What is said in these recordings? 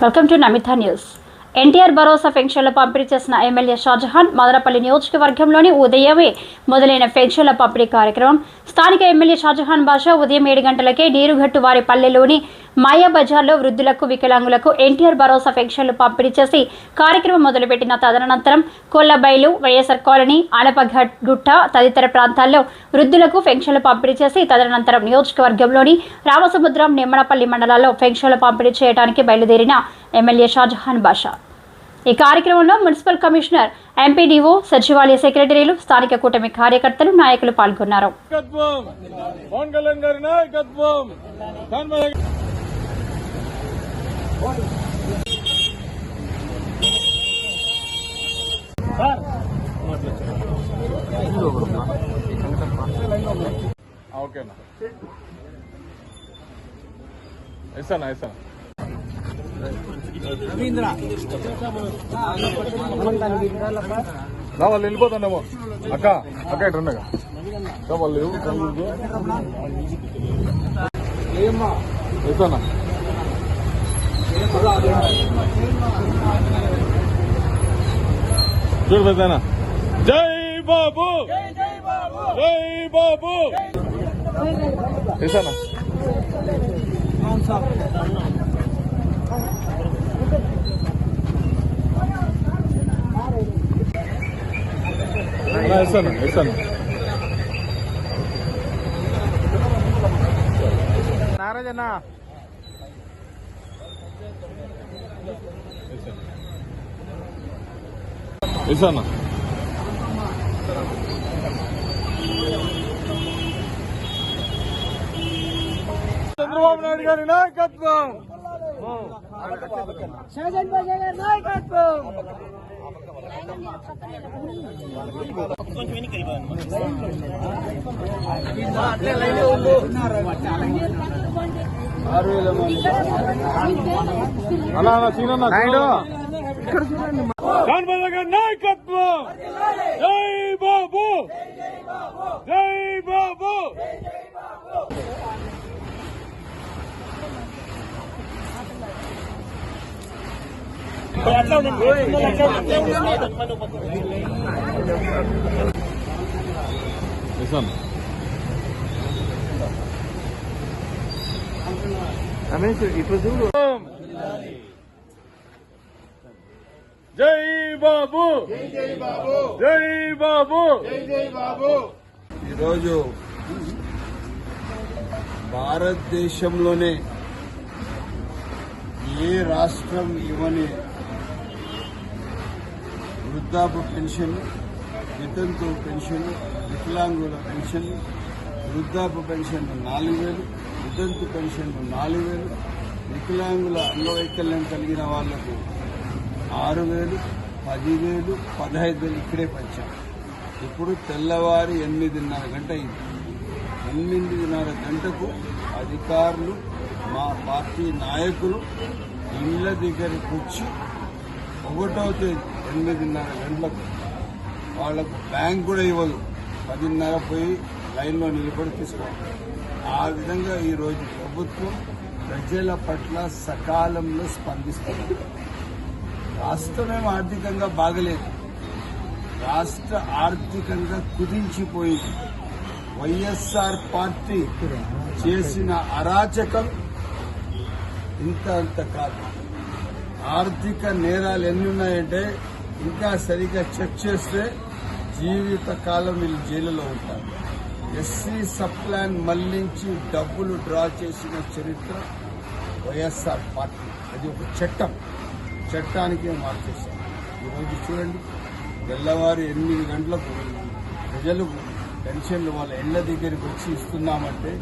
Welcome to Namita news NTR Bharosa పెన్షన్ల పంపిణీ చేసిన ఎమ్మెల్యే షాజహాన్ మదనపల్లి నియోజకవర్గంలోని ఉదయమే మొదలైన పెన్షన్ల పంపిణీ కార్యక్రమం స్థానిక ఎమ్మెల్యే షాజహాన్ బాషా ఉదయం ఏడు గంటలకే నీరుగట్టు వారి పల్లెలోని మాయా బజార్లో వృద్ధులకు వికలాంగులకు ఎన్టీఆర్ భరోసా పెన్షన్లు పంపిణీ చేసి కార్యక్రమం మొదలుపెట్టిన తదనంతరం కొల్లబైలు వైఎస్ఆర్ కాలనీ ఆనపఘట్ గుట్ట తదితర ప్రాంతాల్లో వృద్ధులకు పెన్షన్లు పంపిణీ చేసి తదనంతరం నియోజకవర్గంలోని రామసముద్రం నిమ్మనపల్లి మండలాల్లో పెన్షన్లు పంపిణీ చేయడానికి బయలుదేరిన ఎమ్మెల్యే షాజహాన్ బాషా. ఈ కార్యక్రమంలో మున్సిపల్ కమిషనర్ ఎంపీడీఓ సచివాలయ సెక్రటరీలు స్థానిక కూటమి కార్యకర్తలు నాయకులు పాల్గొన్నారు. నాయకత్వం వాళ్ళు వెళ్ళిపోతాండేమో అక్క అక్క రా, వాళ్ళు ఎవరు కళ్ళు వేసానా చూడు పెద్దనా. జై బాబు! జై బాబు! వేసానా వేసాను వేసాను నారాజన్న వేసాను చంద్రబాబు నాయుడు గారి నాయకత్వం. షాజన్ బాషా గారి నాయకత్వం అలా అలా సీనన్న నాయుడు దానిపై గారి నాయకత్వం జై బాబు జై బాబు వేసాను రమేష్ ఇప్పుడు చూడు జై బాబు జై బాబు ఈరోజు భారతదేశంలోనే ఏ రాష్ట్రం ఇవ్వని వృద్ధాప్య పెన్షన్ వితంతు పెన్షన్ వికలాంగుల పెన్షన్ వృద్ధాప్య పెన్షన్ నాలుగు వేలు వితంతు పెన్షన్ నాలుగు వేలు వికలాంగుల అంగవైకల్యం కలిగిన వాళ్ళకు ఆరు వేలు పదివేలు పదహైదు వేలు ఇక్కడే పంచాం. ఇప్పుడు తెల్లవారి ఎనిమిదిన్నర గంట అయింది. ఎనిమిదిన్నర గంటకు అధికారులు మా పార్టీ నాయకులు ఇళ్ళ దగ్గరికి వచ్చి ఒకటో తేదీ ఎనిమిదిన్నర గంటలకు వాళ్ళకు బ్యాంక్ కూడా ఇవ్వదు. పదిన్నర పోయి లైన్లో నిలబడి తీసుకోవాలి. ఆ విధంగా ఈరోజు ప్రభుత్వం ప్రజల పట్ల సకాలంలో స్పందిస్తుంది. రాష్ట్రమేం ఆర్థికంగా బాగలేదు. రాష్ట్ర ఆర్థికంగా కుదించిపోయింది. వైఎస్ఆర్ పార్టీ చేసిన అరాచకం ఇంత అంత కాదు. ఆర్థిక నేరాలు ఎన్ని ఉన్నాయంటే ఇంకా సరిగ్గా చెక్ చేస్తే జీవిత కాలం వీళ్ళు జైలులో ఉంటారు. ఎస్సీ సబ్ ప్లాన్ మళ్ళించి డబ్బులు డ్రా చేసిన చరిత్ర వైఎస్ఆర్ పార్టీ. అది ఒక చట్టం. చట్టానికే మార్చేశారు. ఈరోజు చూడండి తెల్లవారు ఎనిమిది గంటలకు ప్రజలు పెన్షన్లు వాళ్ళ ఇళ్ళ దగ్గరికి వచ్చి ఇస్తున్నామంటే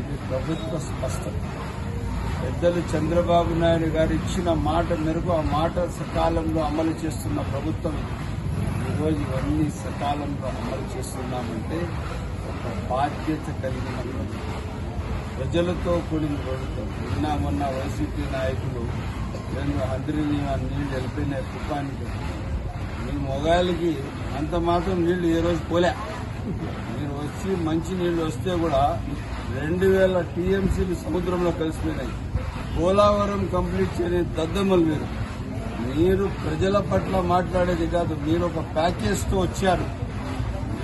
ఇది ప్రభుత్వ స్పష్టత. పెద్దలు చంద్రబాబు నాయుడు గారు ఇచ్చిన మాట మేరకు ఆ మాట సకాలంలో అమలు చేస్తున్న ప్రభుత్వం ఈరోజు ఇవన్నీ సకాలంలో అమలు చేస్తున్నామంటే ఒక బాధ్యత కలిగిన ప్రజలతో కూడిన ప్రభుత్వం. నిన్న మొన్న వైసీపీ నాయకులు రెండు అందరి నీళ్ళు వెళ్ళిపోయినాయి తుఫానికి మీ మొగాళ్ళకి అంత మాత్రం నీళ్ళు ఏ రోజు పోలే. మీరు వచ్చి మంచి నీళ్ళు వస్తే కూడా రెండు వేల టీఎంసీలు సముద్రంలో కలిసిపోయినాయి. పోలవరం కంప్లీట్ చేయని దద్దమ్మలు మీరు మీరు ప్రజల పట్ల మాట్లాడేది కాదు మీరు ఒక ప్యాకేజ్తో వచ్చారు.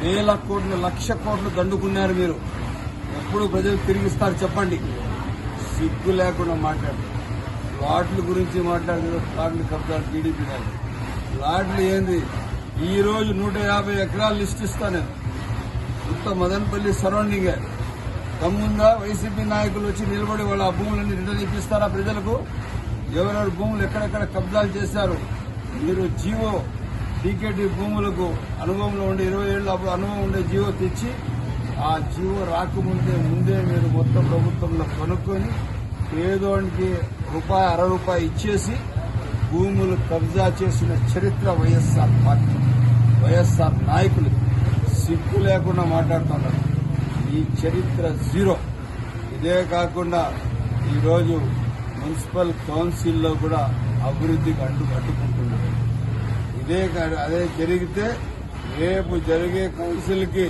వేల కోట్లు లక్ష కోట్లు దండుకున్నారు మీరు. ఎప్పుడు ప్రజలు తిరిగిస్తారు చెప్పండి. సిగ్గు లేకుండా మాట్లాడు. ప్లాట్ల గురించి మాట్లాడుతున్నారు ప్లాట్లు కబ్జాలు టీడీపీ కాదు ప్లాట్లు ఏంది? ఈరోజు నూట యాభై ఎకరాలు లిస్ట్ ఇస్తాను నేను. మొత్తం మదనపల్లి సరౌండింగ్. తమ్ముందా వైసీపీ నాయకులు వచ్చి నిలబడి వాళ్ళ ఆ భూములన్నీ రిటర్న్ ఇప్పిస్తారా ప్రజలకు? ఎవరెవరు భూములు ఎక్కడెక్కడ కబ్జాలు చేశారు? మీరు జీవో టీకేటీ భూములకు అనుభవంలో ఉండే ఇరవై ఏళ్ళు అప్పుడు అనుభవం ఉండే జీవో తెచ్చి ఆ జీవో రాకముందే ముందే మీరు మొత్తం ప్రభుత్వంలో కొనుక్కొని పేదోనికి రూపాయి అర రూపాయి ఇచ్చేసి భూములు కబ్జా చేసిన చరిత్ర వైఎస్ఆర్ పార్టీ వైఎస్ఆర్ నాయకులు సిగ్గు లేకుండా మాట్లాడుతున్నారు. ఈ చరిత్ర జీరో. ఇదే కాకుండా ఈరోజు మున్సిపల్ కౌన్సిల్లో కూడా అభివృద్ధికి అడ్డు కట్టుకుంటున్నారు ఇదే అదే జరిగితే రేపు జరిగే కౌన్సిల్కి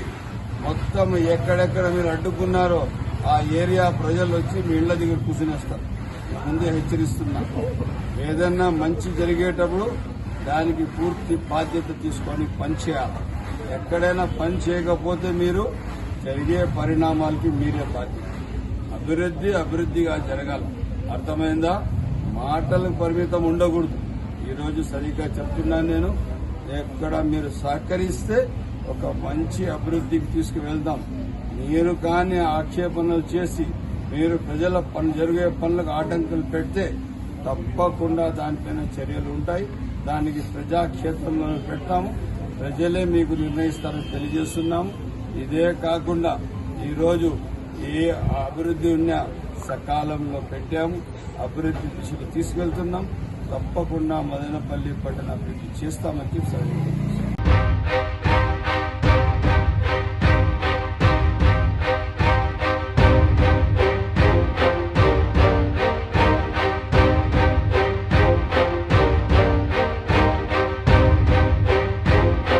మొత్తం ఎక్కడెక్కడ మీరు అడ్డుకున్నారో ఆ ఏరియా ప్రజలు వచ్చి మీ ఇళ్ళ దగ్గర కూర్చునేస్తారు ముందే హెచ్చరిస్తున్నా. ఏదన్నా మంచి జరిగేటప్పుడు దానికి పూర్తి బాధ్యత తీసుకొని పనిచేయాలి ఎక్కడైనా పని చేయకపోతే మీరు జరిగే పరిణామాలకి మీరే బాధ్యత అభివృద్ధి అభివృద్ధిగా జరగాలి. అర్థమైందా? మాటలకు పరిమితం ఉండకూడదు. ఈరోజు సరిగ్గా చెప్తున్నాను నేను. ఎక్కడ మీరు సహకరిస్తే ఒక మంచి అభివృద్ధికి తీసుకువెళ్దాం. మీరు కానీ ఆక్షేపణలు చేసి మీరు ప్రజల పని జరిగే పనులకు ఆటంకులు పెడితే తప్పకుండా దానిపైన చర్యలు ఉంటాయి. దానికి ప్రజాక్షేత్రంలో పెడతాము. ప్రజలే మీకు నిర్ణయిస్తారని తెలియజేస్తున్నాము. ఇదే కాకుండా ఈరోజు ఏ అభివృద్ధి ఉన్నా సకాలంలో పెట్టాము. అభివృద్ధి దిశలో తీసుకెళ్తున్నాం. తప్పకుండా మదనపల్లి పట్టణ అభివృద్ధి చేస్తామని చెప్పి సరే